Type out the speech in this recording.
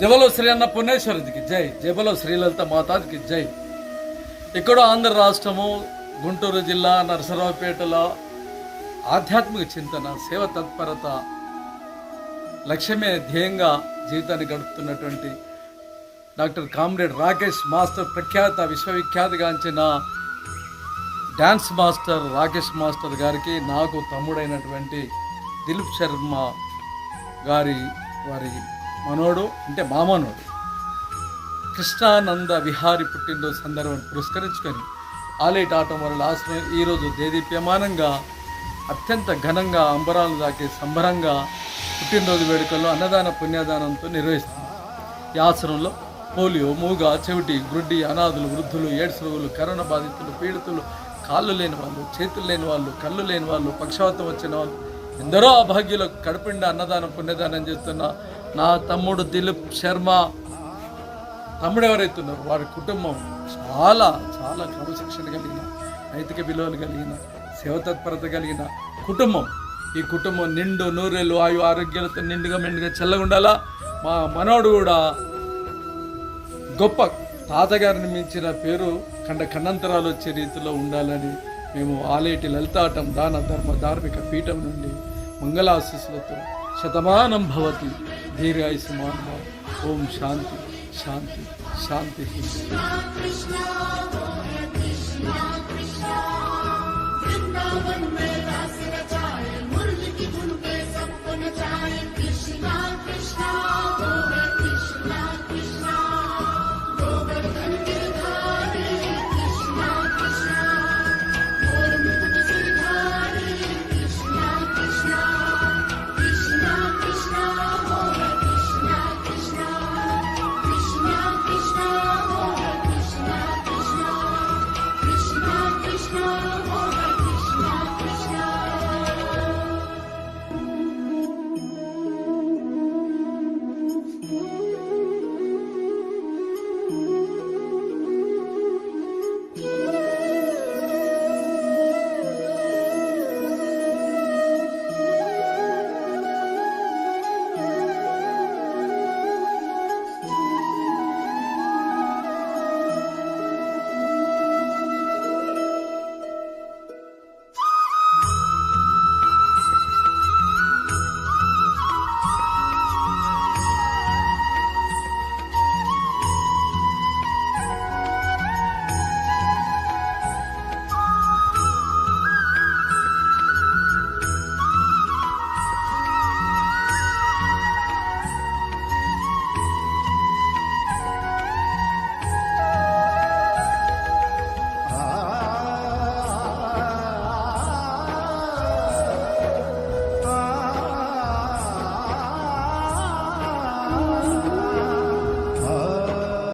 జబలో శ్రీ అన్న పుణ్యేశ్వరుడికి జై. జబలో శ్రీలలిత మాతాకి జై. ఎక్కడో ఆంధ్ర రాష్ట్రము గుంటూరు జిల్లా నరసరావుపేటలో ఆధ్యాత్మిక చింతన సేవ తత్పరత లక్ష్యమే ధ్యేయంగా జీవితాన్ని గడుపుతున్నటువంటి డాక్టర్ కామ్రేడ్ రాకేష్ మాస్టర్ ప్రఖ్యాత విశ్వవిఖ్యాతిగాంచిన డ్యాన్స్ మాస్టర్ రాకేష్ మాస్టర్ గారికి నాకు తమ్ముడైనటువంటి దిలీప్ శర్మ గారి వారి మనోడు అంటే మామనోడు. కృష్ణానంద విహారి పుట్టినరోజు సందర్భాన్ని పురస్కరించుకొని ఆలేట్ ఆటం వల్ల ఆశ్రమం ఈరోజు దేదీప్యమానంగా అత్యంత ఘనంగా అంబరాలు దాకే సంబరంగా పుట్టినరోజు వేడుకల్లో అన్నదాన పుణ్యదానంతో నిర్వహిస్తుంది. ఈ ఆశ్రమంలో పోలియో మూగ చెవిటి గ్రుడ్డి అనాథులు వృద్ధులు ఎయిడ్స్ రోగులు కరోనా బాధితులు పీడితులు కాళ్ళు లేని వాళ్ళు చేతులు లేని వాళ్ళు కళ్ళు లేని వాళ్ళు పక్షవాతం వచ్చిన వాళ్ళు ఎందరో అభాగ్యులకు కడుపుండ అన్నదానం పుణ్యదానం చేస్తున్న నా తమ్ముడు దిలీప్ శర్మ తమ్ముడు ఎవరైతే ఉన్నారో వారి కుటుంబం చాలా చాలా క్రమశిక్షణ కలిగిన నైతిక విలువలు కలిగిన సేవతత్పరత కలిగిన కుటుంబం. ఈ కుటుంబం నిండు నూరెలు ఆయు ఆరోగ్యాలతో నిండుగా మెండుగా చల్లగుండాలా? మా మనవడు కూడా గొప్ప తాతగారిని మించిన పేరు ఖండ ఖండంతరాలు వచ్చే రీతిలో ఉండాలని మేము ఆలేటి లలితాటం దాన ధర్మ ధార్మిక పీఠం నుండి మంగళాశీస్సులతో శతమానం భవతి. धीर आयु समान ओम शांति शांति शांति। Krishna